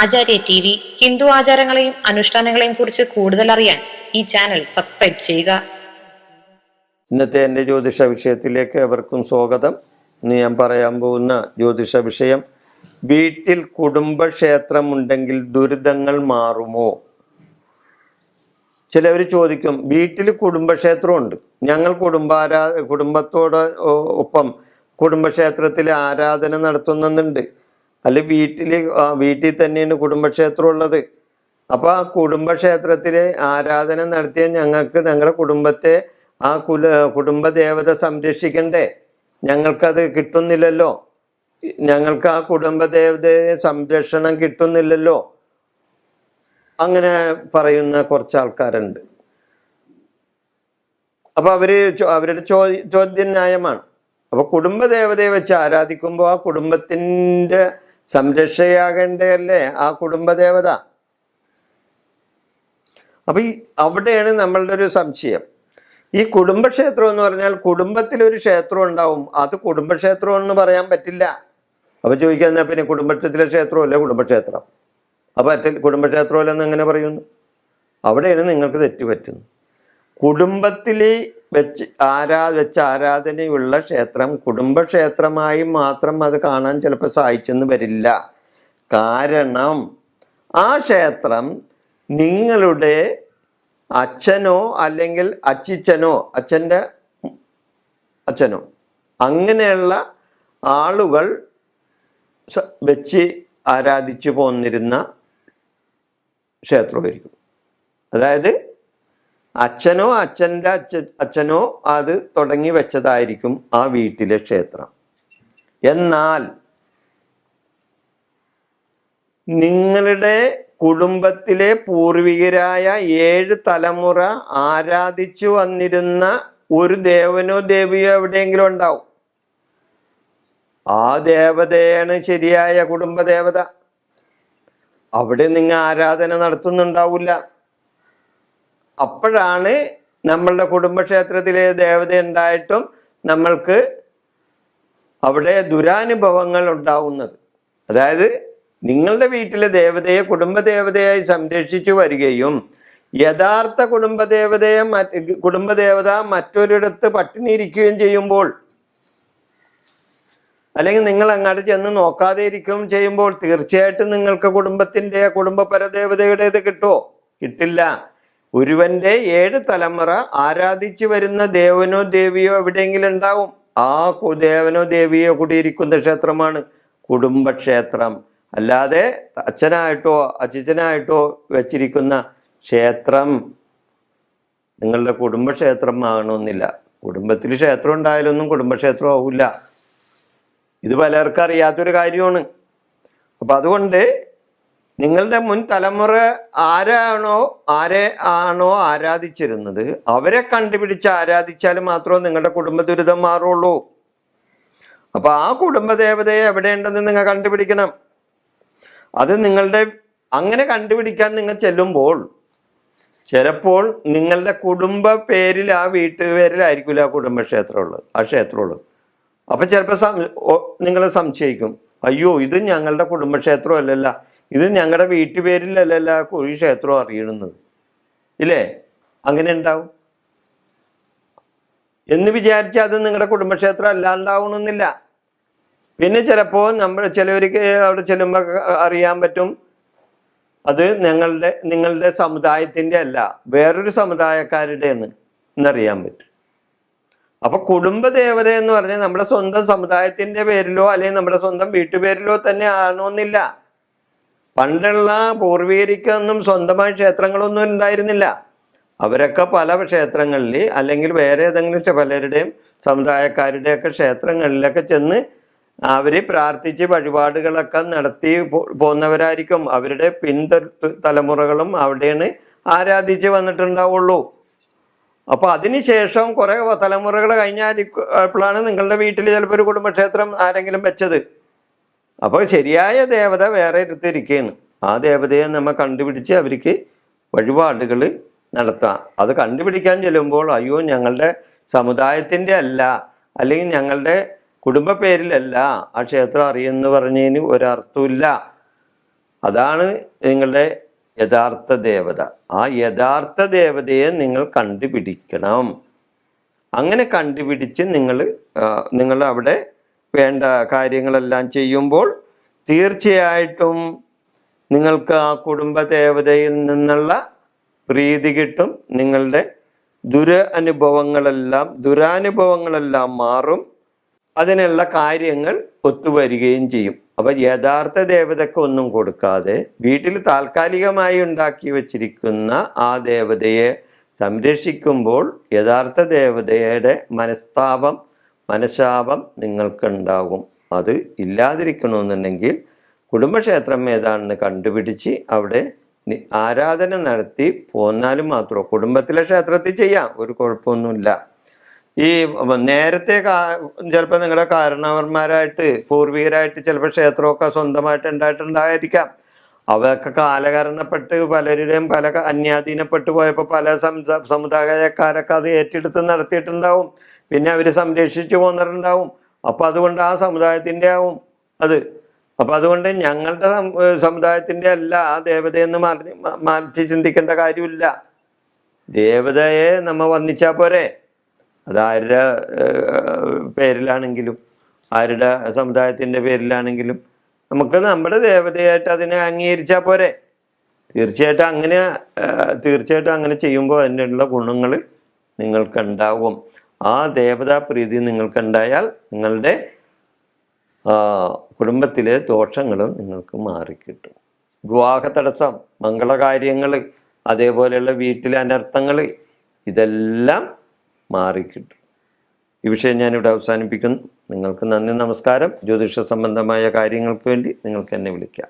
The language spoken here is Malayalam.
ആചാര്യ ടി വി ഹിന്ദു ആചാരങ്ങളെയും അനുഷ്ഠാനങ്ങളെയും കുറിച്ച് കൂടുതൽ അറിയാൻ ഈ ചാനൽ സബ്സ്ക്രൈബ് ചെയ്യുക. ഇന്നത്തെ എന്റെ ജ്യോതിഷ വിഷയത്തിലേക്ക് എവർക്കും സ്വാഗതം. ഇന്ന് ഞാൻ പറയാൻ പോകുന്ന ജ്യോതിഷ വിഷയം വീട്ടിൽ കുടുംബക്ഷേത്രം ഉണ്ടെങ്കിൽ ദുരിതങ്ങൾ മാറുമോ? ചിലവർ ചോദിക്കും വീട്ടിൽ കുടുംബക്ഷേത്രമുണ്ട്. ഞങ്ങൾ കുടുംബാരാ കുടുംബത്തോട് ഒപ്പം കുടുംബക്ഷേത്രത്തിൽ ആരാധന നടത്തുന്നുണ്ട് അല്ലെ വീട്ടിൽ വീട്ടിൽ തന്നെയാണ് കുടുംബക്ഷേത്രം ഉള്ളത് അപ്പോൾ ആ കുടുംബക്ഷേത്രത്തിൽ ആരാധന നടത്തിയ ഞങ്ങൾക്ക് ഞങ്ങളുടെ കുടുംബത്തെ ആ കുല കുടുംബദേവത സംരക്ഷിക്കണ്ടേ? ഞങ്ങൾക്കത് കിട്ടുന്നില്ലല്ലോ. ഞങ്ങൾക്ക് ആ കുടുംബദേവതയെ സംരക്ഷണം കിട്ടുന്നില്ലല്ലോ. അങ്ങനെ പറയുന്ന കുറച്ച് ആൾക്കാരുണ്ട് അപ്പൊ അവർ ചോ- അവരുടെ ചോദ്യ ചോദ്യം ന്യായമാണ് അപ്പൊ കുടുംബദേവതയെ വെച്ച് ആരാധിക്കുമ്പോൾ ആ കുടുംബത്തിന്റെ സംരക്ഷയാകേണ്ടതല്ലേ ആ കുടുംബദേവത? അപ്പൊ ഈ അവിടെയാണ് നമ്മളുടെ ഒരു സംശയം. ഈ കുടുംബക്ഷേത്രം എന്ന് പറഞ്ഞാൽ കുടുംബത്തിലൊരു ക്ഷേത്രം ഉണ്ടാവും. അത് കുടുംബക്ഷേത്രം എന്ന് പറയാൻ പറ്റില്ല. അപ്പോൾ ചോദിക്കാൻ പിന്നെ കുടുംബത്തിലെ ക്ഷേത്രമല്ലേ കുടുംബക്ഷേത്രം? അപ്പോൾ അറ്റ കുടുംബക്ഷേത്രമല്ലെന്ന് എങ്ങനെ പറയുന്നു? അവിടെയാണ് നിങ്ങൾക്ക് തെറ്റ് പറ്റുന്നത്. കുടുംബത്തിൽ വെച്ച് ആരാ വെച്ച് ആരാധനയുള്ള ക്ഷേത്രം കുടുംബക്ഷേത്രമായി മാത്രം അത് കാണാൻ ചിലപ്പോൾ സഹായിച്ചെന്ന് വരില്ല. കാരണം ആ ക്ഷേത്രം നിങ്ങളുടെ അച്ഛനോ അല്ലെങ്കിൽ അച്ചിച്ചനോ അച്ഛന്റെ അച്ഛനോ അങ്ങനെയുള്ള ആളുകൾ വെച്ച് ആരാധിച്ചു പോന്നിരുന്ന ക്ഷേത്രമായിരിക്കും. അതായത് അച്ഛനോ അച്ഛന്റെ അച്ഛ അച്ഛനോ അത് തുടങ്ങി വെച്ചതായിരിക്കും ആ വീട്ടിലെ ക്ഷേത്രം. എന്നാൽ നിങ്ങളുടെ കുടുംബത്തിലെ പൂർവികരായ ഏഴ് തലമുറ ആരാധിച്ചു വന്നിരുന്ന ഒരു ദേവനോ ദേവിയോ എവിടെയെങ്കിലും ഉണ്ടാവും? ആ ദേവതയാണ് ശരിയായ കുടുംബദേവത. അവിടെ നിങ്ങൾ ആരാധന നടത്തുന്നുണ്ടാവില്ല. അപ്പോഴാണ് നമ്മളുടെ കുടുംബക്ഷേത്രത്തിലെ ദേവത ഉണ്ടായിട്ടും നമ്മൾക്ക് അവിടെ ദുരാനുഭവങ്ങൾ ഉണ്ടാവുന്നത്. അതായത് നിങ്ങളുടെ വീട്ടിലെ ദേവതയെ കുടുംബദേവതയായി സംരക്ഷിച്ചു വരികയും യഥാർത്ഥ കുടുംബദേവതയെ മറ്റ് കുടുംബദേവത മറ്റൊരിടത്ത് പട്ടിണിയിരിക്കുകയും ചെയ്യുമ്പോൾ അല്ലെങ്കിൽ നിങ്ങൾ അങ്ങോട്ട് ചെന്ന് നോക്കാതെ ഇരിക്കുകയും ചെയ്യുമ്പോൾ തീർച്ചയായിട്ടും നിങ്ങൾക്ക് കുടുംബത്തിന്റെ കുടുംബ പരദേവതയുടേത് കിട്ടുമോ? കിട്ടില്ല. ഒരുവന്റെ ഏഴ് തലമുറ ആരാധിച്ചു വരുന്ന ദേവനോ ദേവിയോ എവിടെയെങ്കിലും ഉണ്ടാവും ആ ദേവനോ ദേവിയോ കൂടിയിരിക്കുന്ന ക്ഷേത്രമാണ് കുടുംബക്ഷേത്രം. അല്ലാതെ അച്ഛനായിട്ടോ അച്ഛനായിട്ടോ വെച്ചിരിക്കുന്ന ക്ഷേത്രം നിങ്ങളുടെ കുടുംബക്ഷേത്രം ആകണമെന്നില്ല. കുടുംബത്തിൽ ക്ഷേത്രം ഉണ്ടായാലൊന്നും കുടുംബക്ഷേത്രം ആവില്ല ഇത് പലർക്കും അറിയാത്തൊരു കാര്യമാണ്. അപ്പം അതുകൊണ്ട് നിങ്ങളുടെ മുൻ തലമുറ ആരാണോ ആരെ ആണോ ആരാധിച്ചിരുന്നത്? അവരെ കണ്ടുപിടിച്ച് ആരാധിച്ചാൽ മാത്രമേ നിങ്ങളുടെ കുടുംബ ദുരിതം മാറുള്ളൂ. അപ്പോൾ ആ കുടുംബദേവതയെ എവിടെയുണ്ടെന്ന് നിങ്ങൾ കണ്ടുപിടിക്കണം. അത് നിങ്ങളുടെ അങ്ങനെ കണ്ടുപിടിക്കാൻ നിങ്ങൾ ചെല്ലുമ്പോൾ ചിലപ്പോൾ നിങ്ങളുടെ കുടുംബ പേരിൽ ആ വീട്ടുപേരിലായിരിക്കില്ല ആ കുടുംബക്ഷേത്രമുള്ളത് ആ ക്ഷേത്രമുള്ളത്. അപ്പം ചിലപ്പോൾ നിങ്ങൾ സംശയിക്കും. അയ്യോ ഇത് ഞങ്ങളുടെ കുടുംബക്ഷേത്രം അല്ലല്ല ഇത് ഞങ്ങളുടെ വീട്ടുപേരിലല്ലല്ല ഈ ക്ഷേത്രം അറിയണമെന്നത് ഇല്ലേ? അങ്ങനെ ഉണ്ടാവും എന്ന് വിചാരിച്ചാൽ അത് നിങ്ങളുടെ കുടുംബക്ഷേത്രം അല്ലാണ്ടാവണമെന്നില്ല പിന്നെ ചിലപ്പോൾ നമ്മൾ ചിലവർക്ക് അവിടെ ചെല്ലുമ്പോൾ അറിയാൻ പറ്റും. അത് ഞങ്ങളുടെ നിങ്ങളുടെ സമുദായത്തിന്റെ അല്ല വേറൊരു സമുദായക്കാരുടെയാണ് എന്നറിയാൻ പറ്റും. അപ്പൊ കുടുംബദേവത എന്ന് പറഞ്ഞാൽ നമ്മുടെ സ്വന്തം സമുദായത്തിന്റെ പേരിലോ അല്ലെങ്കിൽ നമ്മുടെ സ്വന്തം വീട്ടുപേരിലോ തന്നെ ആണോന്നില്ല പണ്ടുള്ള പൂർവീകരിക്കൊന്നും സ്വന്തമായ ക്ഷേത്രങ്ങളൊന്നും ഉണ്ടായിരുന്നില്ല. അവരൊക്കെ പല ക്ഷേത്രങ്ങളിൽ അല്ലെങ്കിൽ വേറെ ഏതെങ്കിലും പലരുടെയും സമുദായക്കാരുടെയൊക്കെ ക്ഷേത്രങ്ങളിലൊക്കെ ചെന്ന് അവർ പ്രാർത്ഥിച്ച് വഴിപാടുകളൊക്കെ നടത്തി പോകുന്നവരായിരിക്കും അവരുടെ പിൻ തലമുറകളും അവിടെയാണ് ആരാധിച്ച് വന്നിട്ടുണ്ടാവുള്ളൂ. അപ്പൊ അതിനുശേഷം കുറെ തലമുറകൾ കഴിഞ്ഞപ്പോഴാണ് നിങ്ങളുടെ വീട്ടിൽ ചിലപ്പോൾ ഒരു കുടുംബക്ഷേത്രം ആരെങ്കിലും വെച്ചത്. അപ്പോൾ ശരിയായ ദേവത വേറെ എടുത്തിരിക്കുകയാണ് ആ ദേവതയെ നമ്മൾ കണ്ടുപിടിച്ച് അവർക്ക് വഴിപാടുകൾ നടത്താം. അത് കണ്ടുപിടിക്കാൻ ചെല്ലുമ്പോൾ അയ്യോ ഞങ്ങളുടെ സമുദായത്തിന്റെ അല്ല അല്ലെങ്കിൽ ഞങ്ങളുടെ കുടുംബ പേരിലല്ല ആ ക്ഷേത്രം അറിയുമെന്ന് പറഞ്ഞതിന് ഒരർത്ഥമില്ല അതാണ് നിങ്ങളുടെ യഥാർത്ഥ ദേവത. ആ യഥാർത്ഥ ദേവതയെ നിങ്ങൾ കണ്ടുപിടിക്കണം. അങ്ങനെ കണ്ടുപിടിച്ച് നിങ്ങൾ അവിടെ വേണ്ട കാര്യങ്ങളെല്ലാം ചെയ്യുമ്പോൾ തീർച്ചയായിട്ടും നിങ്ങൾക്ക് ആ കുടുംബ ദേവതയിൽ നിന്നുള്ള പ്രീതി കിട്ടും. നിങ്ങളുടെ ദുര അനുഭവങ്ങളെല്ലാം ദുരാനുഭവങ്ങളെല്ലാം മാറും. അതിനുള്ള കാര്യങ്ങൾ ഒത്തുവരികയും ചെയ്യും. അപ്പം യഥാർത്ഥ ദേവതയ്ക്ക് ഒന്നും കൊടുക്കാതെ വീട്ടിൽ താൽക്കാലികമായി ഉണ്ടാക്കി വച്ചിരിക്കുന്ന ആ ദേവതയെ സംരക്ഷിക്കുമ്പോൾ യഥാർത്ഥ ദേവതയുടെ മനസ്താപം മനശാപം നിങ്ങൾക്കുണ്ടാകും. അത് ഇല്ലാതിരിക്കണമെന്നുണ്ടെങ്കിൽ കുടുംബക്ഷേത്രം ഏതാണെന്ന് കണ്ടുപിടിച്ച് അവിടെ ആരാധന നടത്തി പോന്നാലും മാത്രമോ കുടുംബത്തിലെ ക്ഷേത്രത്തിൽ ചെയ്യാം. ഒരു കുഴപ്പമൊന്നുമില്ല. ഈ നേരത്തെ ചിലപ്പോൾ നിങ്ങളുടെ കാരണവർമാരായിട്ട് പൂർവികരായിട്ട് ചിലപ്പോൾ ക്ഷേത്രമൊക്കെ സ്വന്തമായിട്ട് ഉണ്ടായിട്ടുണ്ടായിരിക്കാം. അവയൊക്കെ കാലകരണപ്പെട്ട് പലരുടെയും പല അന്യാധീനപ്പെട്ടു പോയപ്പോൾ പല സമുദായക്കാരൊക്കെ അത് ഏറ്റെടുത്ത് നടത്തിയിട്ടുണ്ടാവും. പിന്നെ അവർ സംരക്ഷിച്ചു പോന്നിട്ടുണ്ടാവും. അപ്പം അതുകൊണ്ട് ആ സമുദായത്തിന്റെ ആവും അത്. അപ്പം അതുകൊണ്ട് ഞങ്ങളുടെ സമുദായത്തിന്റെ അല്ല ആ ദേവതയെന്ന് മാറ്റി മാറ്റി ചിന്തിക്കേണ്ട കാര്യമില്ല. ദേവതയെ നമ്മൾ വന്നിച്ചാൽ പോരെ. അത് ആരുടെ പേരിലാണെങ്കിലും ആരുടെ സമുദായത്തിന്റെ പേരിലാണെങ്കിലും നമുക്ക് നമ്മുടെ ദേവതയായിട്ട് അതിനെ അംഗീകരിച്ചാൽ പോരെ. തീർച്ചയായിട്ടും അങ്ങനെ തീർച്ചയായിട്ടും അങ്ങനെ ചെയ്യുമ്പോൾ അതിനുള്ള ഗുണങ്ങൾ നിങ്ങൾക്കുണ്ടാവും ആ ദേവതാ പ്രീതി നിങ്ങൾക്കുണ്ടായാൽ നിങ്ങളുടെ കുടുംബത്തിലെ ദോഷങ്ങളും നിങ്ങൾക്ക് മാറിക്കിട്ടും. വിവാഹ തടസ്സം മംഗളകാര്യങ്ങൾ അതേപോലെയുള്ള വീട്ടിലെ അനർത്ഥങ്ങൾ ഇതെല്ലാം മാറിക്കിട്ടും. ഈ വിഷയം ഞാനിവിടെ അവസാനിപ്പിക്കുന്നു. നിങ്ങൾക്ക് നന്ദി നമസ്കാരം. ജ്യോതിഷ സംബന്ധമായ കാര്യങ്ങൾക്ക് വേണ്ടി നിങ്ങൾക്ക് എന്നെ വിളിക്കാം.